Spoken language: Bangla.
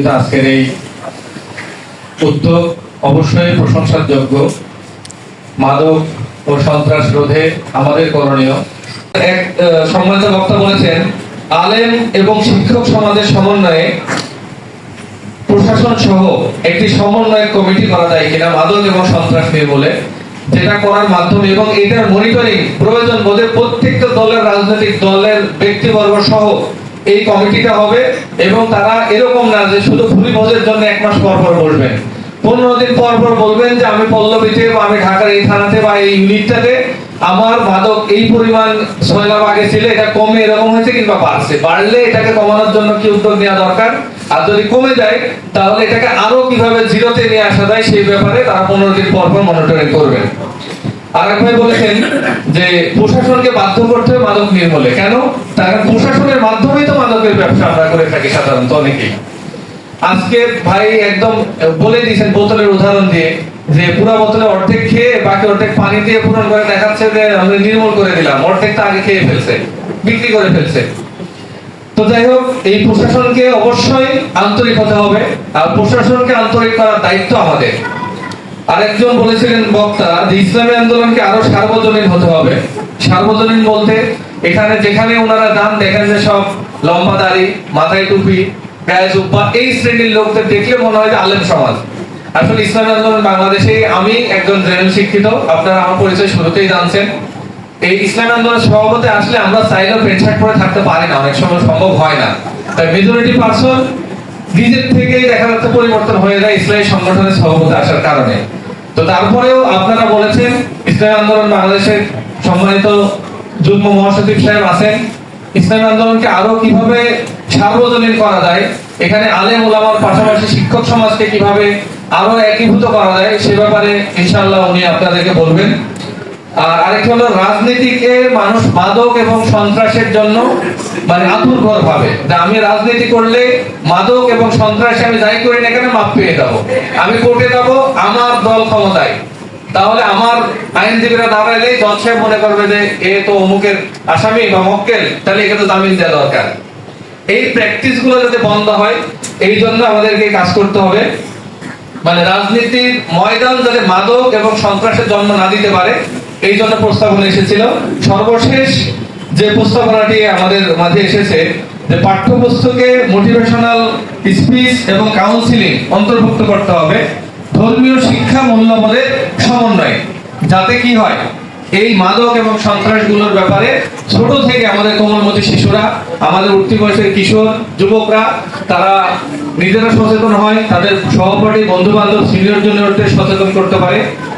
আয়োজিত আজকের এই উদ্যোগ অবশ্যই প্রশংসার যোগ্য মাদক ও সন্ত্রাস রোধে আমাদের করণীয়। এক সম্মানিত বক্তা বলেছেন, আলেম এবং শিক্ষক সমাজের সমন্বয়ে প্রশাসন সহ একটি সমন্বয় কমিটি করা যায় কিনা, মাদক এবং সন্ত্রাস নির্মূলে যেটা করার মাধ্যমে এবং এটার মনিটরিং প্রয়োজন বোধে প্রত্যেকটা দলের রাজনৈতিক দলের ব্যক্তিবর্গ সহ এই কমিটিটা হবে এবং তারা এরকম না যে শুধু ভুলি ভোজের জন্য এক মাস পর পর বলবেন। পনেরো দিন পর পর বলবেন যে আমি পল্লবীতে বা আমি ঢাকার এই থানাতে বা এই ইউনিটটাতে আমার মাদক এই পরিমাণ ছয় লাখ আগে ছিল, এটা কমে এরকম হয়েছে কিংবা বাড়ছে। বাড়লে এটাকে কমানোর জন্য কি উদ্যোগ নেওয়া দরকার? আর যদি কমে যায়, তাহলে এটাকে আরও কীভাবে জিরোতে নিয়ে আসা যায় সেই ব্যাপারে তারা পনেরো দিন পর পর মনিটরিং করবেন। আরেক ভাই বলেছেন যে প্রশাসনকে বাধ্য করতে হবে মাদক নির্মূলে। কেন? তার প্রশাসনের মাধ্যমেই তো মাদকের ব্যবসা আমরা করে থাকি সাধারণত অনেকেই। আজকে ভাই একদম বলে দিয়েছেন বোতলের উদাহরণ দিয়ে যে পুরো বোতলে অর্ধেক খেয়ে বাকি অর্ধেক পানি দিয়ে পূরণ করে দেখাচ্ছে যে আমরা নির্মূল করে দিলাম অর্ধেকটা আগে খেয়ে ফেলছে, বিক্রি করে ফেলছে। তো যাই হোক, এই প্রশাসনকে অবশ্যই আন্তরিক হতে হবে, আর প্রশাসনকে আন্তরিক করার দায়িত্ব আমাদের। আরেকজন বলেছিলেন বক্তা যে ইসলামী আন্দোলনকে আরও সার্বজনীন হতে হবে। সার্বজনীন বলতে, এখানে যেখানে ওনারা যান, দেখেন যে সব লম্বা দাড়ি, মাথায় টুপি, গায়ে জুব্বা, এই শ্রেণির লোকদের দেখলে মনে হয় যে আলেম সমাজ। আসলে ইসলামী আন্দোলন বাংলাদেশে আমি একজন জেনারেল শিক্ষিত, আপনারা আমার পরিচয় শুরুতেই জানছেন। এই ইসলামী আন্দোলন সভাপতি আসলে আমরা চাইলেও প্যান্ট, শার্ট পরে থাকতে পারি না, অনেক সময় সম্ভব হয় না। তাই মেজরিটি পার্সন নিজের থেকেই দেখা যাচ্ছে পরিবর্তন হয়ে যায় ইসলামী সংগঠনের সভাপতি আসার কারণে। তো তারপরেও আপনারা বলেছেন ইসলামী আন্দোলন বাংলাদেশের সম্মানিত যুগ্ম মহাসচিব সাহেব আছেন। ইসলামী আন্দোলনকে আরও কীভাবে সার্বজনীন করা যায়, এখানে আলেম ওলামার পাশাপাশি শিক্ষক সমাজকে কীভাবে আরও একীভূত করা যায়, সে ব্যাপারে ইনশাআল্লাহ উনি আপনাদেরকে বলবেন। আর আরেকটি হলো, রাজনীতিকে মানুষ মাদক এবং সন্ত্রাসের জন্য মানে আতুরঘর ভাবে যে আমি রাজনীতি করলে মাদক এবং সন্ত্রাসে আমি যাই করি না কেন মাপ পেয়ে যাব। আমি কোর্টে যাব, আমার দল ক্ষমতায়। তাহলে আমার আইনজীবীরা দাঁড়াইলে জজ সাহেব মনে করবে যে, এ তো অমুকের আসামি বা মক্কেল, তাহলে একে তো জামিন দেওয়া দরকার। এই প্র্যাকটিসগুলো যাতে বন্ধ হয়, এই জন্য আমাদেরকে কাজ করতে হবে। মানে রাজনীতির ময়দান যাতে মাদক এবং সন্ত্রাসের জন্ম না দিতে পারে, এই জন্য প্রস্তাবনা এসেছিল। সর্বশেষ যে প্রস্তাবনাটি আমাদের মাঝে এসেছে, যে পাঠ্যপুস্তকে মোটিভেশনাল স্পিচ এবং কাউন্সিলিং অন্তর্ভুক্ত করতে হবে, ধর্মীয় শিক্ষা মূল্যবোধের সমন্বয়। যাতে কি হয়, এই মাদক এবং সন্ত্রাসগুলোর ব্যাপারে ছোট থেকে আমাদের কোমলমতি শিশুরা, আমাদের উঠতি বয়সের কিশোর যুবকরা, তারা নিজেরা সচেতন হয়, তাদের সহপাঠী বন্ধু বান্ধব সিনিয়র জুনিয়রদের সচেতন করতে পারে।